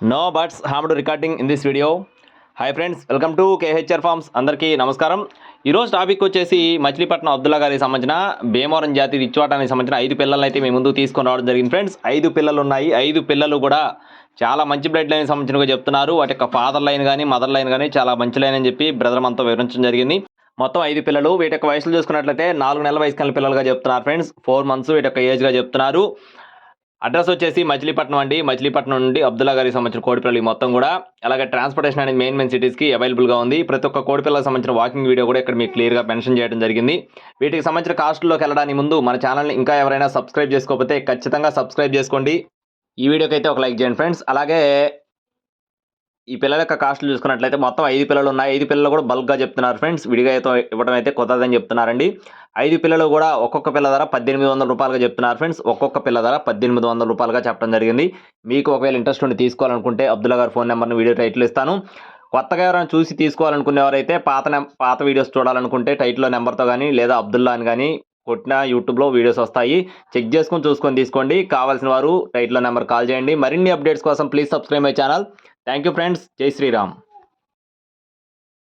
No buts harmed recording in this video. Hi friends welcome to KHR farms. అందరికీ నమస్కారం. ఈరోజు topic వచ్చేసి మచిలీపట్నం అబ్దుల్లా గారికి సంబంధించిన భీమవరం జాతి రిచ్వాటానికి సంబంధించిన ఐదు పిల్లలను అయితే మేము ముందు తీసుకొని రావడం జరిగింది ఫ్రెండ్స్. ఐదు పిల్లలు ఉన్నాయి ఐదు పిల్లలు కూడా చాలా మంచి బ్లడ్ లైన్ సంబంధించినగా చెప్తున్నారు. వాటి యొక్క ఫాదర్ లైన్ కానీ మదర్ లైన్ కానీ చాలా మంచి లైన్ అని చెప్పి బ్రదర్ అంతా వివరించడం జరిగింది. మొత్తం ఐదు పిల్లలు వీటి యొక్క వయసులు చూసుకున్నట్లయితే నాలుగు నెలల వయసు కలిగిన పిల్లలుగా చెప్తున్నారు ఫ్రెండ్స్. ఫోర్ మంత్స్ వీటి యొక్క ఏజ్గా చెప్తున్నారు. అడ్రస్ వచ్చేసి మచిలీపట్నం అండి. మచిలీపట్నం నుండి అబ్దుల్లా గారికి సంబంధించిన కోడిపిల్లలు మొత్తం కూడా. అలాగే ట్రాన్స్పోర్టేషన్ అనేది మెయిన్ మెయిన్ సిటీస్కి అవైలబుల్గా ఉంది. ప్రతి ఒక్క కోడిపిల్లలకు సంబంధించిన వాకింగ్ వీడియో కూడా ఇక్కడ మీకు క్లియర్గా మెన్షన్ చేయడం జరిగింది. వీటికి సంబంధించిన కాస్ట్లోకి వెళ్ళడానికి ముందు మన ఛానల్ని ఇంకా ఎవరైనా సబ్స్క్రైబ్ చేసుకోకపోతే ఖచ్చితంగా సబ్స్క్రైబ్ చేసుకోండి. ఈ వీడియోకి అయితే ఒక లైక్ చేయండి ఫ్రెండ్స్ అలాగే ఈ పిల్లల యొక్క కాస్ట్లు చూసుకున్నట్లయితే మొత్తం ఐదు పిల్లలు ఉన్నాయి. ఐదు పిల్లలు కూడా బల్క్గా చెప్తున్నారు ఫ్రెండ్స్ విడిగా అయితే ఇవ్వడం అయితే కొత్తదని చెప్తున్నారండి. ఐదు పిల్లలు కూడా ఒక్కొక్క పిల్ల ధర పద్దెనిమిది వందల రూపాయలుగా చెప్తున్నారు ఫ్రెండ్స్. ఒక్కొక్క పిల్ల ధర పద్దెనిమిది వందల రూపాయలుగా చెప్పడం జరిగింది. మీకు ఒకవేళ ఇంట్రెస్ట్ ఉండి తీసుకోవాలనుకుంటే అబ్దుల్లా గారి ఫోన్ నెంబర్ని వీడియో టైటిల్ ఇస్తాను. కొత్తగా ఎవరైనా చూసి తీసుకోవాలనుకునేవారైతే పాత పాత వీడియోస్ చూడాలనుకుంటే టైటిల్లో నెంబర్తో కానీ లేదా అబ్దుల్లా అని కానీ కొట్టిన యూట్యూబ్లో వీడియోస్ వస్తాయి. చెక్ చేసుకొని చూసుకొని తీసుకోండి. కావాల్సిన వారు టైటిల్లో నెంబర్ కాల్ చేయండి. మరిన్ని అప్డేట్స్ కోసం please subscribe my channel. Thank you friends. జై శ్రీరామ్.